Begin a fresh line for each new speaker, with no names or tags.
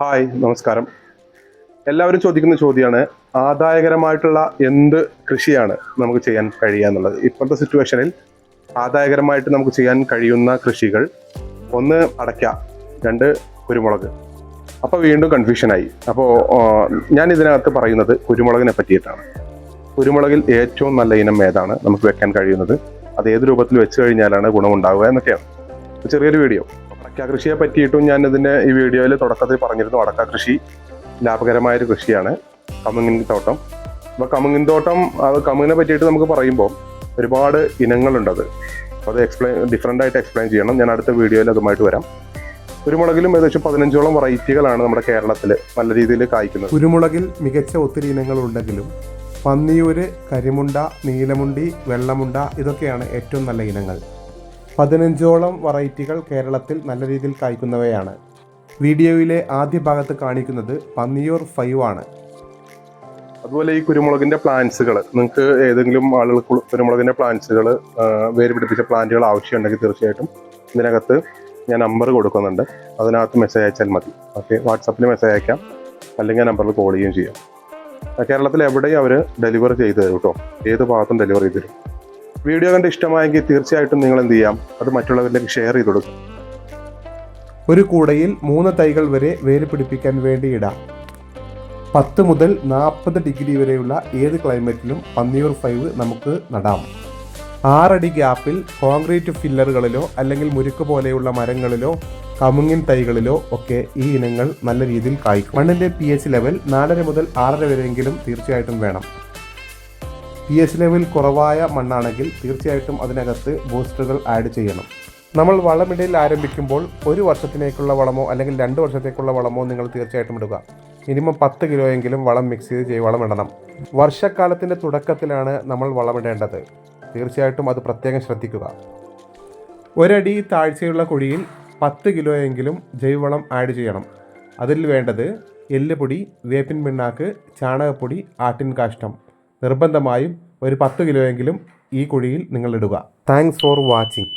Hi നമസ്കാരം. എല്ലാവരും ചോദിക്കുന്ന ചോദ്യമാണ് ആദായകരമായിട്ടുള്ള എന്ത് കൃഷിയാണ് നമുക്ക് ചെയ്യാൻ കഴിയുക എന്നുള്ളത്? ഇപ്പോഴത്തെ സിറ്റുവേഷനിൽ ആദായകരമായിട്ട് നമുക്ക് ചെയ്യാൻ കഴിയുന്ന കൃഷികൾ ഒന്ന് അടയ്ക്ക രണ്ട് കുരുമുളക്. അപ്പോൾ വീണ്ടും കൺഫ്യൂഷനായി അപ്പോൾ ഞാൻ ഇതിനകത്ത് പറയുന്നത് കുരുമുളകിനെ പറ്റിയിട്ടാണ്. കുരുമുളകിൽ ഏറ്റവും നല്ല ഇനം ഏതാണ് നമുക്ക് വെക്കാൻ കഴിയുന്നത്? അത് ഏത് രൂപത്തിൽ വെച്ച് കഴിഞ്ഞാലാണ് ഗുണമുണ്ടാവുക എന്നൊക്കെയാണ്. ചെറിയൊരു വീഡിയോ അടക്ക കൃഷിയെ പറ്റിയിട്ടും ഞാൻ ഇതിന്റെ ഈ വീഡിയോയിൽ തുടക്കത്തിൽ പറഞ്ഞിരുന്നു. അടക്ക കൃഷി ലാഭകരമായൊരു കൃഷിയാണ് കമുങ്ങിൻ തോട്ടം. അപ്പോൾ കമുങ്ങിൻ തോട്ടം അത് കമുങ്ങിനെ പറ്റിയിട്ട് നമുക്ക് പറയുമ്പോൾ ഒരുപാട് ഇനങ്ങളുണ്ട് അത് അപ്പോൾ അത് എക്സ്പ്ലെയിൻ ഡിഫറെന്റ് ആയിട്ട് എക്സ്പ്ലെയിൻ ചെയ്യണം. ഞാൻ അടുത്ത വീഡിയോയിൽ അതുമായിട്ട് വരാം. കുരുമുളകിലും ഏകദേശം പതിനഞ്ചോളം വെറൈറ്റികളാണ് നമ്മുടെ കേരളത്തിൽ നല്ല രീതിയിൽ കായ്ക്കുന്നത്.
കുരുമുളകിൽ മികച്ച ഒത്തിരി ഇനങ്ങളുണ്ടെങ്കിലും പന്നിയൂര് കരിമുണ്ട നീലമുണ്ടി വെള്ളമുണ്ട ഇതൊക്കെയാണ് ഏറ്റവും നല്ല ഇനങ്ങൾ. പതിനഞ്ചോളം വെറൈറ്റികൾ കേരളത്തിൽ നല്ല രീതിയിൽ കായ്ക്കുന്നവയാണ്. വീഡിയോയിലെ ആദ്യ ഭാഗത്ത് കാണിക്കുന്നത് പന്നിയൂർ ഫൈവ് ആണ്
അതുപോലെ ഈ കുരുമുളകിന്റെ പ്ലാന്റ്സുകൾ നിങ്ങൾക്ക് ഏതെങ്കിലും ആളുകൾ കുരുമുളകിന്റെ പ്ലാന്റ്സുകൾ വേര് പിടിപ്പിച്ച പ്ലാന്റുകൾ ആവശ്യമുണ്ടെങ്കിൽ തീർച്ചയായിട്ടും ഇതിനകത്ത് ഞാൻ നമ്പർ കൊടുക്കുന്നുണ്ട്. അതിനകത്ത് മെസ്സേജ് അയച്ചാൽ മതി. ഓക്കെ വാട്സപ്പിൽ മെസ്സേജ് അയക്കാം. അല്ലെങ്കിൽ നമ്പറിൽ കോൾ ചെയ്യുകയും ചെയ്യാം. കേരളത്തിൽ എവിടെയും അവർ ഡെലിവർ ചെയ്ത് തരും കേട്ടോ. ഏത് ഭാഗത്തും ഡെലിവർ ചെയ്ത് തരും. വീഡിയോ കണ്ട് ഇഷ്ടമായെങ്കിൽ തീർച്ചയായിട്ടും നിങ്ങൾ എന്ത് ചെയ്യാം? അത് മറ്റുള്ളവരിലേക്ക് ഷെയർ ചെയ്ത് കൊടുക്കും.
ഒരു കൂടയിൽ മൂന്ന് തൈകൾ വരെ വേര് പിടിപ്പിക്കാൻ വേണ്ടി ഇടാം. പത്ത് മുതൽ നാൽപ്പത് ഡിഗ്രി വരെയുള്ള ഏത് ക്ലൈമറ്റിലും പന്നിയൂർ ഫൈവ് നമുക്ക് നടാം. ആറടി ഗ്യാപ്പിൽ കോൺക്രീറ്റ് ഫില്ലറുകളിലോ അല്ലെങ്കിൽ മുരുക്ക് പോലെയുള്ള മരങ്ങളിലോ കമുങ്ങിൻ തൈകളിലോ ഒക്കെ ഈ ഇനങ്ങൾ നല്ല രീതിയിൽ കായ്ക്കും. മണ്ണിന്റെ പി എച്ച് ലെവൽ നാലര മുതൽ ആറര വരെയെങ്കിലും തീർച്ചയായിട്ടും വേണം. പി എച്ച് ലെവൽ കുറവായ മണ്ണാണെങ്കിൽ തീർച്ചയായിട്ടും അതിനകത്ത് ബൂസ്റ്ററുകൾ ആഡ് ചെയ്യണം. നമ്മൾ വളമിടയിൽ ആരംഭിക്കുമ്പോൾ ഒരു വർഷത്തിലേക്കുള്ള വളമോ അല്ലെങ്കിൽ രണ്ട് വർഷത്തേക്കുള്ള വളമോ നിങ്ങൾ തീർച്ചയായിട്ടും ഇടുക. മിനിമം പത്ത് കിലോയെങ്കിലും വളം മിക്സ് ചെയ്ത് ചെയ്ത് ഇടണം വർഷക്കാലത്തിന്റെ തുടക്കത്തിലാണ് നമ്മൾ വളമിടേണ്ടത്. തീർച്ചയായിട്ടും അത് പ്രത്യേകം ശ്രദ്ധിക്കുക. ഒരടി താഴ്ചയുള്ള കുഴിയിൽ പത്ത് കിലോയെങ്കിലും ജൈവവളം ആഡ് ചെയ്യണം. അതിൽ വേണ്ടത് എല്ലുപൊടി വേപ്പിൻ പിണ്ണാക്ക് ചാണകപ്പൊടി ആട്ടിൻ കാഷ്ടം നിർബന്ധമായും ഒരു പത്ത് കിലോയെങ്കിലും ഈ കുഴിയിൽ നിങ്ങൾ ഇടുക. Thanks for watching